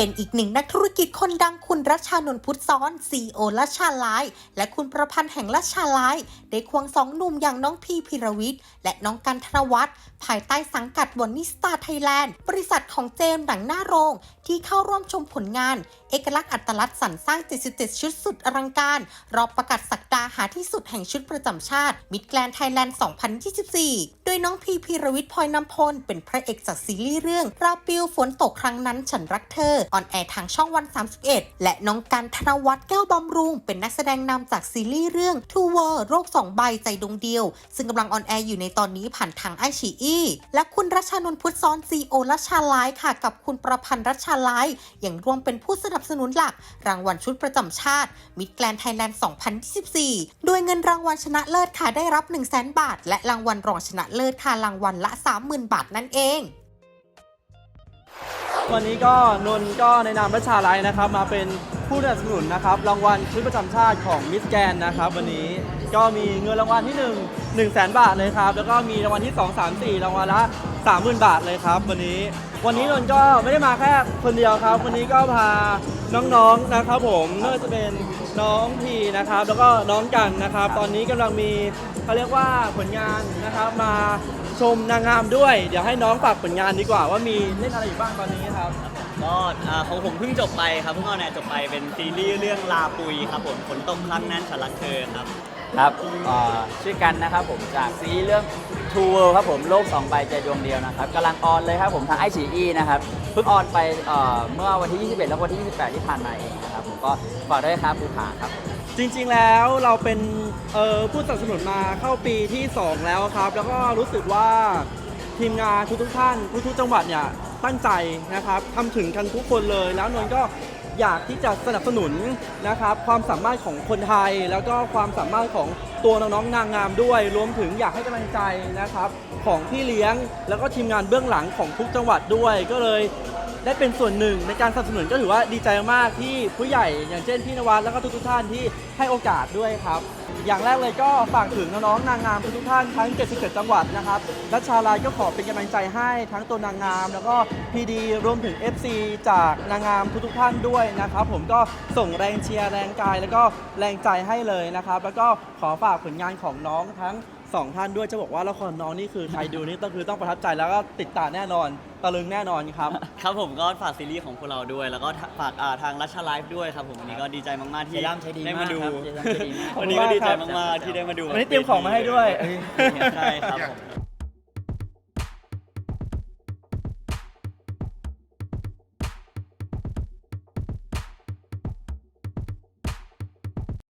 เป็นอีกหนึ่งนักธุรกิจคนดังคุณรัชานนท์พุทธซ้อนซีโอรัชาไลฟ์และคุณประพันธ์แห่งรัชาไลฟ์ได้ควงสองหนุ่มอย่างน้องพีพิรวิทย์ และน้องกันธนวัฒน์ภายใต้สังกัดวอนิสตาไทยแลนด์ บริษัทของเจมส์หนังหน้าโรง ที่เข้าร่วมชมผลงาน เอกลักษณ์อัตลักษณ์สรรสร้าง 77 ชุดสุดอลังการ รอบประกาศสักดาหาที่สุดแห่งชุดประจำชาติมิดแกลนไทยแลนด์ 2024 โดยน้องพีพีรวิทย์พลอยน้ำพลเป็นพระเอกจากซีรีส์เรื่องราปิวฝนตกครั้งนั้นฉันรักเธอออนแอร์ทางช่องวัน 31 และน้องกันธนวัฒน์แก้วบำรุง เป็นนักแสดงนำจากซีรีส์เรื่อง Two World โรคสองใบใจดวงเดียว ซึ่งกำลังออนแอร์อยู่ในตอนนี้ผ่านทางไอชีอีและคุณรัชานนท์พุทธซ้อนซีโอรัชาไลค่ะ กับคุณประพันธ์รัชาไลอย่างรวมเป็นผู้สนับสนุนหลัก รางวัลชุดประจำชาติมิดแกลนไทยแลนด์ 2024 โดยเงินรางวัลชนะเลิศค่ะได้รับ 1 0 0 0 0 0 บาท และรางวัลรองชนะเลิศค่ะรางวัลละ 30,000 บาทนั่นเอง วันนี้ก็นนท์ก็ในนามประชชาไลท์นะครับ มาเป็นผู้สนับสนุนนะครับรางวัลชุดประจำชาติของมิสแกนนะครับวันนี้ก็มีเงินรางวัลที่ 1 1 0 0 0 0แบาทเลยครับ แล้วก็มีรางวัลที่ 2 3 4 รางวัลละ 30,000 บาทเลยครับ วันนี้ วันนี้นนท์ก็ไม่ได้มาแค่คนเดียวครับ วันนี้ก็พา น้องๆนะครับผมไม่ว่าจะเป็นน้องพีนะครับ แล้วก็น้องกันนะครับ ตอนนี้กำลังมีเขาเรียกว่าผลงานนะครับมาชมนางงามด้วย เดี๋ยวให้น้องฝากผลงานดีกว่า ว่ามีเล่นอะไรอยู่บ้างตอนนี้ครับ ก็อ่าของผมเพิ่งจบไปครับเพิ่งออนแอร์จบไปเป็นซีรีส์เรื่องลาปุยครับผมฝนตกครั้งนั้นฉันรักเธอครับ ครับเอ่อชื่อกันนะครับผมจากซีรีส์เรื่อง True World ครับผมโลก 2 ใบใจดวงเดียวนะครับกำลังออนเลยครับผมทางไอชีอีนะครับเพิ่งออนไปเมื่อวันที่ 21 แล้ววันที่ 28 ที่ผ่านมาเองนะครับผมก็ฝากด้วยครับภูผาครับจริงๆแล้วเราเป็นผู้สนับสนุนมาเข้าปีที่ 2 แล้วครับ แล้วก็รู้สึกว่าทีมงานทุกท่านทุกจังหวัดเนี่ยตั้งใจนะครับทำถึงกันทุกคนเลย แล้วนนก็ อยากที่จะสนับสนุนนะครับความสามารถของคนไทย แล้วก็ความสามารถของตัวน้องๆนางงามด้วย รวมถึงอยากให้กำลังใจนะครับของพี่เลี้ยง แล้วก็ทีมงานเบื้องหลังของทุกจังหวัดด้วย ก็เลย ได้เป็นส่วนหนึ่งในการสนับสนุนก็ถือว่าดีใจมากที่ผู้ใหญ่อย่างเช่นพี่นวัดแล้วก็ทุกๆท่านที่ให้โอกาสด้วยครับ อย่างแรกเลยก็ฝากถึงน้องๆนางงามทุกๆท่านทั้ง 77 จังหวัดนะครับรัชชาลายก็ขอเป็นกำลังใจให้ทั้งตัวนางงาม แล้วก็พีดีรวมถึง FC จากนางงามทุกๆท่านด้วยนะครับ ผมก็ส่งแรงเชียร์แรงกาย แล้วก็แรงใจให้เลยนะครับ แล้วก็ขอฝากผลงานของน้องทั้ง สองท่านด้วยจะบอกว่าละครน้องนี่คือใครดูนี่ต้องคือต้องประทับใจแล้วก็ติดตามแน่นอนตะลึงแน่นอนครับ ครับผมก็ฝากซีรีส์ของพวกเราด้วย แล้วก็ฝากอ่าทางรัชไลฟ์ด้วยครับผมวันนี้ก็ดีใจมากๆที่เซรั่มใช้ดีได้มากมาดูครับเซรั่มใช้ดีมาก วันนี้ก็ดีใจมากๆที่ได้มาดูวันนี้เตรียมของมาให้ด้วย ใช่ครับผม